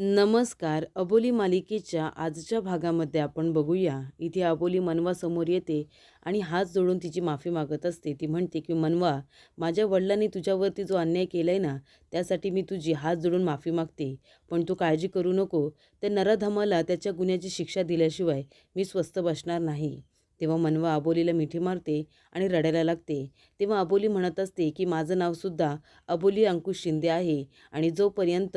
नमस्कार. अबोली मालिकेच्या आजच्या भागामध्ये आपण बघूया. इथे अबोली मनवा समोर येते आणि हात जोडून तिची माफी मागत असते. ती म्हणते की मनवा माझ्या वडिलांनी तुझ्यावरती जो अन्याय केला आहे ना त्यासाठी मी तुझी हात जोडून माफी मागते. पण तू काळजी करू नको. त्या नराधमाला त्याच्या गुन्ह्याची शिक्षा दिल्याशिवाय मी स्वस्थ बसणार नाही. तेव्हा मनवा अबोलीला मिठी मारते आणि रडायला लागते. तेव्हा अबोली म्हणत असते की माझं नावसुद्धा अबोली अंकुश शिंदे आहे आणि जोपर्यंत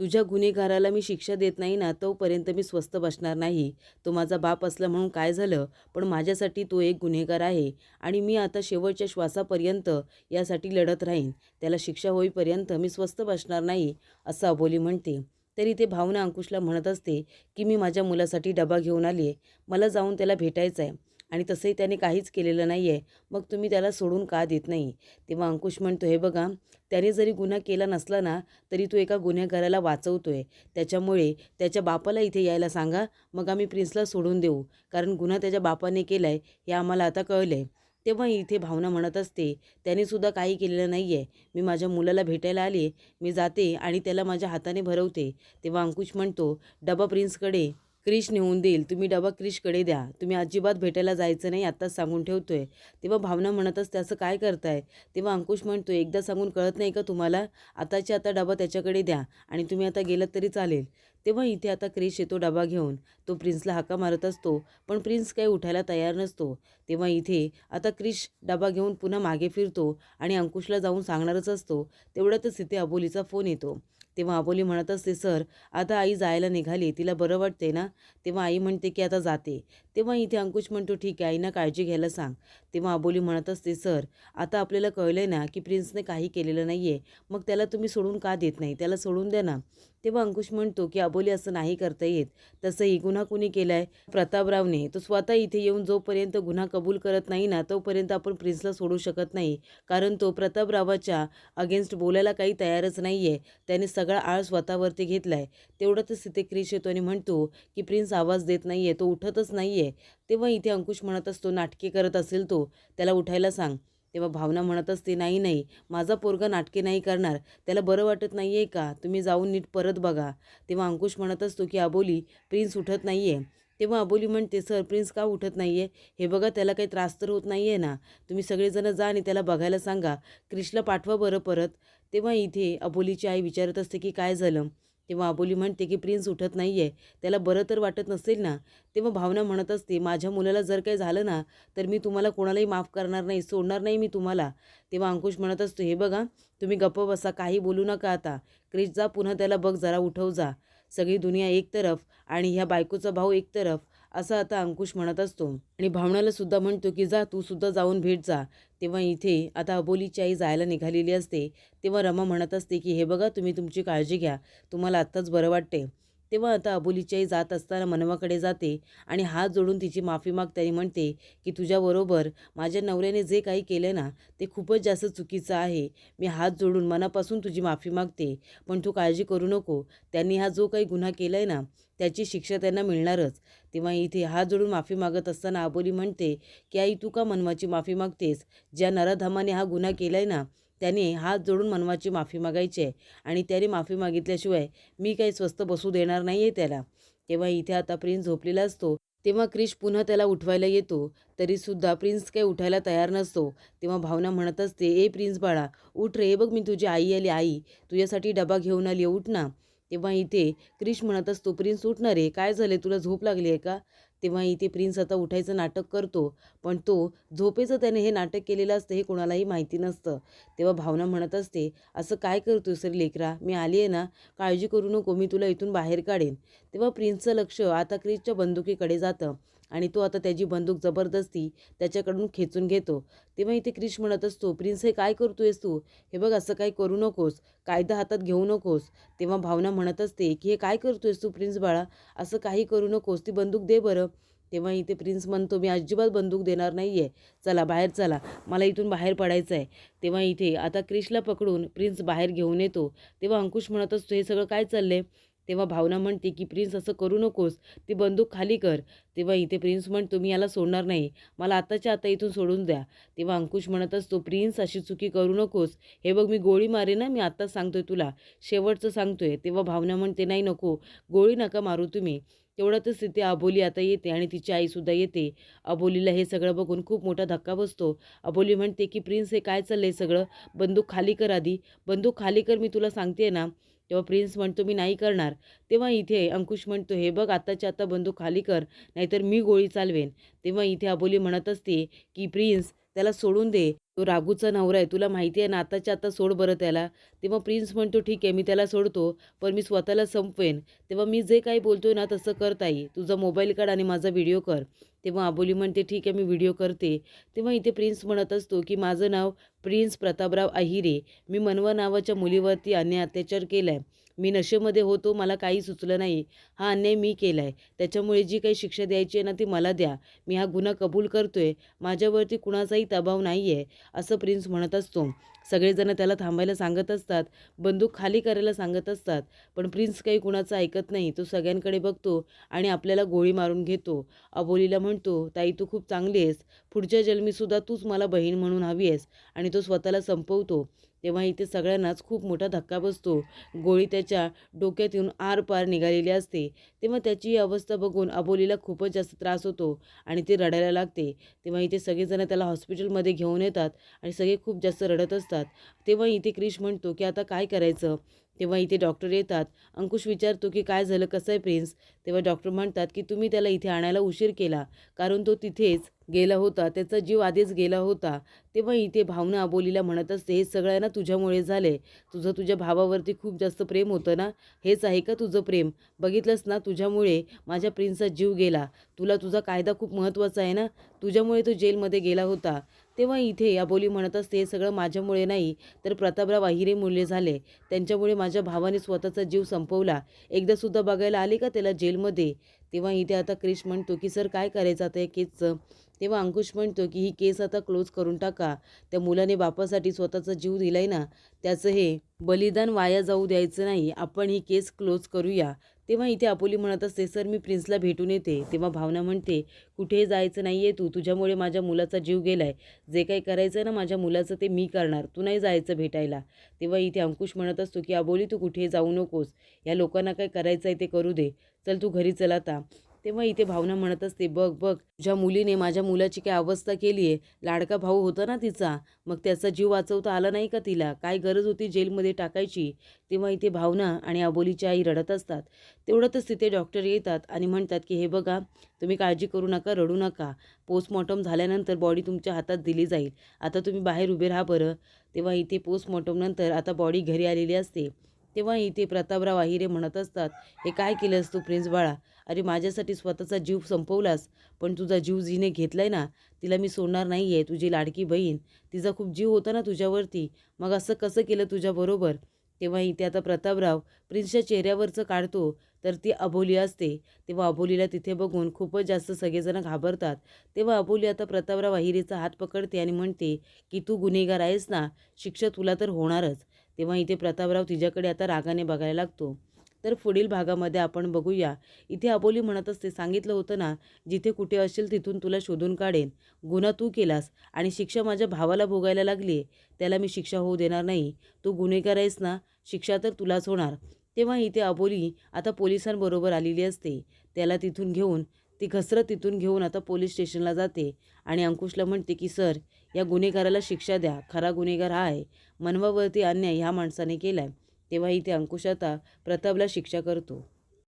तुझ्या गुन्हेगाराला मी शिक्षा देत नाही ना तोपर्यंत मी स्वस्थ बसणार नाही. तो माझा बाप असला म्हणून काय झालं? पण माझ्यासाठी तो एक गुन्हेगार आहे आणि मी आता शेवटच्या श्वासापर्यंत यासाठी लढत राहीन. त्याला शिक्षा होईपर्यंत मी स्वस्थ बसणार नाही असं अबोली म्हणते. तरी ते भावना अंकुशला म्हणत असते की मी माझ्या मुलासाठी डबा घेऊन आली आहे मला जाऊन त्याला भेटायचं आहे आणि तसंही त्याने काहीच केलेलं नाही आहे मग तुम्ही त्याला सोडून का देत नाही? तेव्हा अंकुश म्हणतो हे बघा त्याने जरी गुन्हा केला नसला ना तरी तो एका गुन्हेगाराला आहे त्याच्यामुळे त्याच्या बापाला इथे यायला सांगा मग आम्ही प्रिन्सला सोडून देऊ. कारण गुन्हा त्याच्या बापाने केला आहे हे आम्हाला आता कळलं आहे तेव्हा इथे भावना म्हणत असते त्याने सुद्धा काही केलेलं नाही आहे मी माझ्या मुलाला भेटायला आले मी जाते आणि त्याला माझ्या हाताने भरवते. तेव्हा अंकुश म्हणतो डबा प्रिन्सकडे. क्रिश नेऊन देईल. तुम्ही डबा क्रिशकडे द्या. तुम्ही अजिबात भेटायला जायचं नाही आत्ताच सांगून ठेवतोय. तेव्हा भावना म्हणत त्याचं काय करताय? तेव्हा अंकुश म्हणतो एकदा सांगून कळत नाही का तुम्हाला? आताची आता डबा त्याच्याकडे द्या आणि तुम्ही आता गेलात तरी चालेल. तेव्हा इथे आता क्रिश येतो डबा घेऊन. तो प्रिन्सला हाका मारत असतो पण प्रिन्स काही उठायला तयार नसतो. तेव्हा इथे आता क्रिश डबा घेऊन पुन्हा मागे फिरतो आणि अंकुशला जाऊन सांगणारच असतो. तेवढ्यातच इथे अबोलीचा फोन येतो. तेव्हा अबोली म्हणत असते सर आता आई जायला निघाली तिला बरं वाटते ना? तेव्हा आई म्हणते की आता जाते. तेव्हा इथे अंकुश म्हणतो ठीक आहे आईना काळजी घ्यायला सांग. तेव्हा अबोली म्हणत असते सर आता आपल्याला कळलं आहे ना की प्रिन्सने काही केलेलं नाही आहे मग त्याला तुम्ही सोडून का देत नाही? त्याला सोडून द्या ना. तेव्हा अंकुश म्हणतो की अबोली असं नाही करता येत. तसंही गुन्हा कुणी केला आहे प्रतापरावने. तो स्वतः इथे येऊन जोपर्यंत गुन्हा कबूल करत नाही ना तोपर्यंत आपण प्रिन्सला सोडू शकत नाही. कारण तो प्रतापरावाच्या अगेन्स्ट बोलायला काही तयारच नाही आहे त्याने सगळा आळ स्वतःवरती घेतला आहे तेवढ्यातच तिथे क्रिश येतो आणि म्हणतो की प्रिन्स आवाज देत नाही आहे तो उठतच नाही आहे तेव्हा इथे अंकुश म्हणत असतो नाटके करत असेल तो. त्याला उठायला सांग. तेव्हा भावना म्हणत असते नाही नाही माझा पोरगा नाटके नाही करणार त्याला बरं वाटत नाही आहे का? तुम्ही जाऊन नीट परत बघा. तेव्हा अंकुश म्हणत असतो की अबोली प्रिन्स उठत नाही आहे तेव्हा अबोली म्हणते सर प्रिन्स का उठत नाही आहे हे बघा त्याला काही त्रास तर होत नाही आहे ना? तुम्ही सगळेजणं जा आणि त्याला बघायला सांगा. क्रिशला पाठवा बरं परत. तेव्हा इथे अबोलीची आई विचारत असते की काय झालं? तेव्हा अबोली म्हणते की प्रिन्स उठत नाही आहे त्याला बरं तर वाटत नसेल ना? तेव्हा भावना म्हणत असते माझ्या मुलाला जर काही झालं ना तर मी तुम्हाला कोणालाही माफ करणार नाही सोडणार नाही मी तुम्हाला. तेव्हा अंकुश म्हणत असतो हे बघा तुम्ही गप्प बसा काही बोलू नका आता. क्रिश जा पुन्हा त्याला बघ जरा उठव जा. सगळी दुनिया एक तरफ आणि ह्या बायकोचा भाऊ एक तरफ. असं आता अंकुश म्हणत असतो. आणि भावनाला सुद्धा म्हणतो की जा तू सुद्धा जाऊन भेट जा. तेव्हा इथे आता अबोलीची आई जायला निघालेली असते. तेव्हा रमा म्हणत असते की हे बघा तुम्ही तुमची काळजी घ्या. तुम्हाला आत्ताच बरं वाटते. तेव्हा आता अबोलीची आई जात असताना मनवाकडे जाते आणि हात जोडून तिची माफी मागताना म्हणते की तुझ्याबरोबर माझ्या नवऱ्याने जे काही केलं ना ते खूपच जास्त चुकीचं आहे. मी हात जोडून मनापासून तुझी माफी मागते. पण तू काळजी करू नको. त्यांनी हा जो काही गुन्हा केला आहे ना त्याची शिक्षा त्यांना मिळणारच. तेव्हा इथे हात जोडून माफी मागत असताना अबोली म्हणते की आई तू का मनवाची माफी मागतेस? ज्या नराधामाने हा गुन्हा केला आहे ना त्याने हात जोडून मनवाची माफी मागायची आहे. आणि त्याने माफी मागितल्याशिवाय मी काही स्वस्त बसू देणार नाही आहे त्याला. तेव्हा इथे आता प्रिन्स झोपलेला असतो. तेव्हा क्रिश पुन्हा त्याला उठवायला येतो. तरीसुद्धा प्रिन्स काही उठायला तयार नसतो. तेव्हा भावना म्हणत असते ए प्रिन्स बाळा उठ रे बघ मी तुझी आई आली. आई तुझ्यासाठी डबा घेऊन आली. उठ ना. तेव्हा इथे क्रिश म्हणत असतो प्रिन्स उठणार आहे काय झाले तुला झोप लागली आहे का? तेव्हा इथे प्रिन्स आता उठायचं नाटक करतो पण तो झोपेचं त्याने हे नाटक केलेलं असतं हे कोणालाही माहिती नसतं. तेव्हा भावना म्हणत असते असं काय करतो सर लेकरा? मी आली आहे ना काळजी करू नको मी तुला इथून बाहेर काढेन. तेव्हा प्रिन्सचं लक्ष आता क्रिसच्या बंदुकीकडे जातं. आणि तो आता त्याची बंदूक जबरदस्ती त्याच्याकडून खेचून घेतो. तेव्हा इथे क्रिश म्हणत असतो प्रिन्स हे काय करतोयस तू? हे बघ असं काही करू नकोस. कायदा हातात घेऊ नकोस. तेव्हा भावना म्हणत असते की हे काय करतोयस तू प्रिन्स बाळा? असं काही करू नकोस. ती बंदूक दे बरं. तेव्हा इथे प्रिन्स म्हणतो मी अजिबात बंदूक देणार नाही आहे चला बाहेर चला. मला इथून बाहेर पडायचं आहे तेव्हा इथे आता क्रिशला पकडून प्रिन्स बाहेर घेऊन येतो. तेव्हा अंकुश म्हणत असतो हे सगळं काय चाललं आहे तेव्हा भावना म्हणते की प्रिन्स असं करू नकोस. ती बंदूक खाली कर. तेव्हा इथे प्रिन्स म्हणतो मी याला सोडणार नाही. मला आताच्या आता इथून सोडून द्या. तेव्हा अंकुश म्हणत असतो प्रिन्स अशी चुकी करू नकोस. हे बघ मी गोळी मारे ना मी आत्ताच सांगतोय तुला. शेवटचं सांगतोय. तेव्हा भावना म्हणते नाही नको. गोळी नका मारू तुम्ही. तेवढ्यातच तिथे अबोली आता येते आणि तिची आईसुद्धा येते. अबोलीला हे सगळं बघून खूप मोठा धक्का बसतो. अबोली म्हणते की प्रिन्स हे काय चाललं आहे सगळं? बंदूक खाली कर आधी. बंदूक खाली कर मी तुला सांगते ना. तेव्हा प्रिन्स म्हणतो मी नाही करणार. तेव्हा इथे अंकुश म्हणतो हे बघ आत्ताच्या आता बंदूक खाली कर नाहीतर मी गोळी चालवेन. तेव्हा इथे अबोली म्हणत असते की प्रिन्स त्याला सोडून दे. तो राघूचा नवरा आहे तुला माहिती आहे ना आताच्या आता सोड बरं त्याला. तेव्हा प्रिन्स म्हणतो ठीक आहे मी त्याला सोडतो पण मी स्वतःला संपवेन. तेव्हा मी जे काही बोलतोय ना तसं कर ताई. तुझा मोबाईल काढ आणि माझा व्हिडिओ कर. तेव्हा अबोली म्हणते ठीक आहे मी व्हिडिओ करते. तेव्हा इथे प्रिन्स म्हणत असतो की माझं नाव प्रिन्स प्रतापराव अहिरे. मी मनवा नावाच्या मुलीवरती अन्याय अत्याचार केला आहे मी नशेमध्ये होतो मला काही सुचलं नाही. हा अन्याय मी केला आहे त्याच्यामुळे जी काही शिक्षा द्यायची आहे ना ती मला द्या. मी हा गुन्हा कबूल करतोय. माझ्यावरती कुणाचाही दबाव नाही आहे असं प्रिन्स म्हणत असतो. सगळेजण त्याला थांबायला सांगत असतात. बंदूक खाली करायला सांगत असतात. पण प्रिन्स काही कुणाचं ऐकत नाही. तो सगळ्यांकडे बघतो आणि आपल्याला गोळी मारून घेतो. अबोलीला म्हणतो ताई तू खूप चांगली आहेस. पुढच्या जन्मीसुद्धा तूच मला बहीण म्हणून हवी आहेस. आणि तो स्वतःला संपवतो. तेव्हा इथे सगळ्यांनाच खूप मोठा धक्का बसतो. गोळी त्याच्या डोक्यात येऊन आरपार निघालेली असते. तेव्हा त्याची ही अवस्था बघून अबोलीला खूपच जास्त त्रास होतो आणि ते रडायला लागते. तेव्हा इथे सगळेजण त्याला हॉस्पिटलमध्ये घेऊन येतात आणि सगळे खूप जास्त रडत असतात. तेव्हा इथे क्रिश म्हणतो की आता काय करायचं? तेव्हा इथे डॉक्टर येतात. अंकुश विचारतो की काय झालं? कसं आहे प्रिन्स तेव्हा डॉक्टर म्हणतात की तुम्ही त्याला इथे आणायला उशीर केला. कारण तो तिथेच गेला होता. त्याचा जीव आधीच गेला होता. तेव्हा इथे भावना अबोलीला म्हणत असते हे सगळं ना तुझ्यामुळे झाले. तुझं तुझ्या भावावरती खूप जास्त प्रेम होतं ना? हेच आहे का तुझं प्रेम? बघितलंस ना तुझ्यामुळे माझ्या प्रिन्सचा जीव गेला. तुला तुझा कायदा खूप महत्त्वाचा आहे ना? तुझ्यामुळे तो जेलमध्ये गेला होता. तेव्हा इथे अबोली म्हणत असते हे सगळं माझ्यामुळे नाही तर प्रतापराव अहिरेमुळे झाले. त्यांच्यामुळे माझ्या भावाने स्वतःचा जीव संपवला. एकदासुद्धा बघायला आले का त्याला जेलमध्ये? तेव्हा इथे आता क्रिश म्हणतो की सर काय करायचं आता या केसचं? तेव्हा अंकुश म्हणतो की ही केस आता क्लोज करून टाका. त्या मुलाने बापासाठी स्वतःचा जीव दिलाय ना त्याचं हे बलिदान वाया जाऊ द्यायचं नाही. आपण ही केस क्लोज करूया. तेव्हा इथे अपोली म्हणत असते सर मी प्रिन्सला भेटून येते. तेव्हा भावना म्हणते कुठेही जायचं नाही आहे तू तुझ्यामुळे माझ्या मुलाचा जीव गेला आहे जे काही करायचं आहे ना माझ्या मुलाचं ते मी करणार. तू नाही जायचं भेटायला. तेव्हा इथे अंकुश म्हणत असतो की अबोली तू कुठेही जाऊ नकोस. या लोकांना काय करायचं आहे ते करू दे. चल तू घरी चला आता. तेव्हा इथे भावना म्हणत असते बघ बघ तुझ्या मुलीने माझ्या मुलाची काय अवस्था केली आहे लाडका भाऊ होता ना तिचा मग त्याचा जीव वाचवता आला नाही का तिला? काय गरज होती जेलमध्ये टाकायची? तेव्हा इथे भावना आणि अबोलीची आई रडत असतात. तेवढ्यातच तिथे डॉक्टर येतात आणि म्हणतात की हे बघा तुम्ही काळजी करू नका रडू नका. पोस्टमॉर्टम झाल्यानंतर बॉडी तुमच्या हातात दिली जाईल. आता तुम्ही बाहेर उभे राहा बरं. तेव्हा इथे पोस्टमॉर्टमनंतर आता बॉडी घरी आलेली असते. तेव्हा इथे प्रतापराव आहिरे म्हणत असतात हे काय केलंस तू प्रिन्स बाळा? अरे माझ्यासाठी स्वतःचा जीव संपवलास पण तुझा जीव जिने घेतलाय ना तिला मी सोडणार नाही आहे तुझी लाडकी बहीण. तिचा खूप जीव होता ना तुझ्यावरती. मग असं कसं केलं तुझ्याबरोबर तेव्हा इथे आता प्रतापराव प्रिन्सच्या चेहऱ्यावरचं काढतो तर ती अबोली असते. तेव्हा अबोलीला तिथे बघून खूपच जास्त सगळेजण घाबरतात. तेव्हा अबोली आता प्रतापराव अहिरेचा हात पकडते आणि म्हणते की तू गुन्हेगार आहेस ना शिक्षा तुला तर होणारच. तेव्हा इथे प्रतापराव तिच्याकडे आता रागाने बघायला लागतो. तर पुढील भागामध्ये आपण बघूया. इथे अबोली म्हणत असते सांगितलं होतं ना जिथे कुठे असेल तिथून तुला शोधून काढेन. गुन्हा तू केलास आणि शिक्षा माझ्या भावाला भोगायला लागली त्याला मी शिक्षा होऊ देणार नाही. तू गुन्हेगार आहेस ना शिक्षा तर तुलाच होणार. तेव्हा इथे अबोली आता पोलिसांबरोबर आलेली असते. त्याला तिथून घेऊन ती घसरत तिथून घेऊन आता पोलीस स्टेशनला जाते आणि अंकुशला म्हणते की सर या गुन्हेगाराला शिक्षा द्या. खरा गुन्हेगार हा आहे. मनवावरती अन्याय ह्या माणसाने केला आहे तेव्हा इथे अंकुश आता प्रतापला शिक्षा करतो.